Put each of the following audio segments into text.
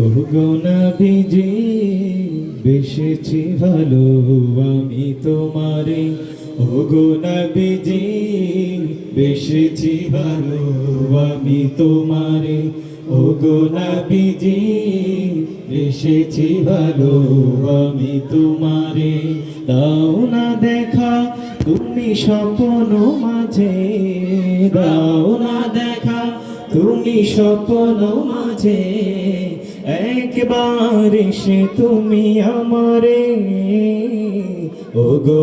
ওগোনা busy বেশেছি ভালো আমি তোমারে। ওগোনা বিজি বেশেছি ভালো আমি তোমারে। ওগোনা বিজি বেশেছি ভালো আমি তোমারে। দাও না দেখা তুমি স্বপ্ন মাঝে। দাও না দেখা তুমি স্বপ্ন মাঝে। একবার এসে তুমি আমারে। ও গো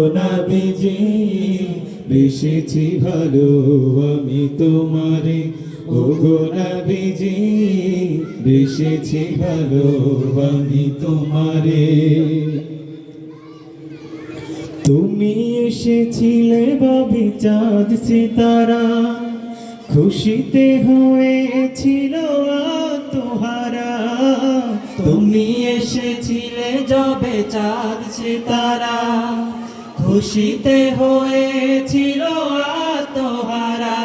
বিজি বেশেছি ভালো আমি তোমারে। ও গো বিজি বেশেছি ভালো আমি তোমারে। তুমি এসেছিলে বাবি চাঁদ সিতারা। খুশিতে হয়েছিল তোহারা তুমি এসেছিলে যবে চাঁদ সিতারা। খুশিতে হয়েছিল আত্মহারা।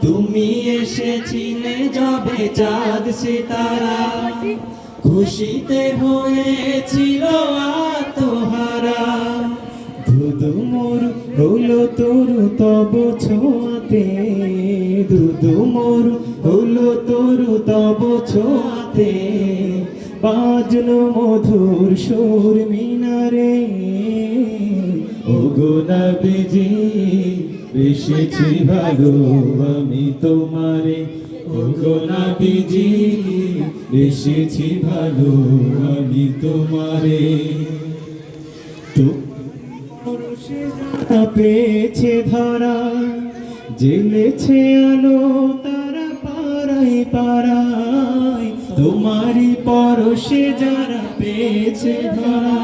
তুমি এসেছিলে যবে চাঁদ সিতারা। খুশিতে হয়েছিল আত্মহারা। ধুধু মোর হলো তোর, তব ছোঁয়াতে। ধুধু মোর হলো তোর, তব ছোঁয়াতে। বাজলো মধুর সুর মিনারে। ও গো নবীজি বেশেছি ভালো আমি তোমারে। ও গো নবীজি বেশেছি ভালো আমি তোমারে। তো পেয়েছে ধরা, জেলেছে আলো তারা পাড়াই পাড়াই তোমারই পরশে যারা পেয়েছে ধরা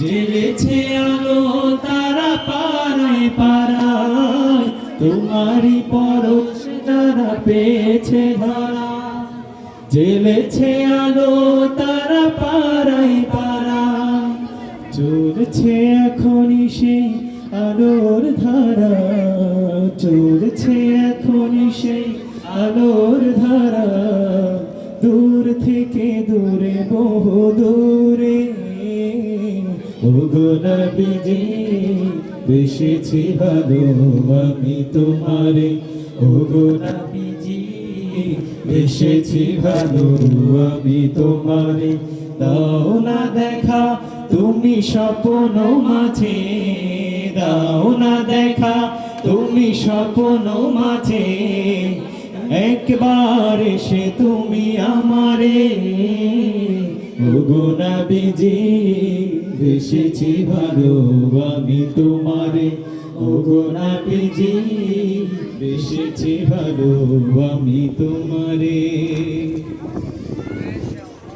জেলেছে আলো তারা পাড়াই পাড়াই তোমারই পরশে যারা পেয়েছে ধরা জেলেছে আলো তারা পাড়াই পাড়াই চলছে এখনই সেই আলোর ধারা, চলছে এখনই সেই আলোর ধারা। দূর থেকে দূরে, বহু দূরে। ওগোনা বিজি বেশেছি ভালো আমি তোমারে। ওগোনা বিজি বেশেছি ভালো আমি তোমারে। দাও না দেখা তুমি স্বপ্ন মাঝে। দাও না দেখা তুমি স্বপ্ন মাঝে। একবার সে তুমি আমারে। ওগোনা বিজি বেশেছি ভালো আমি তোমারে। ওগোনা বিজি বেশেছি ভালো আমি তোমারে।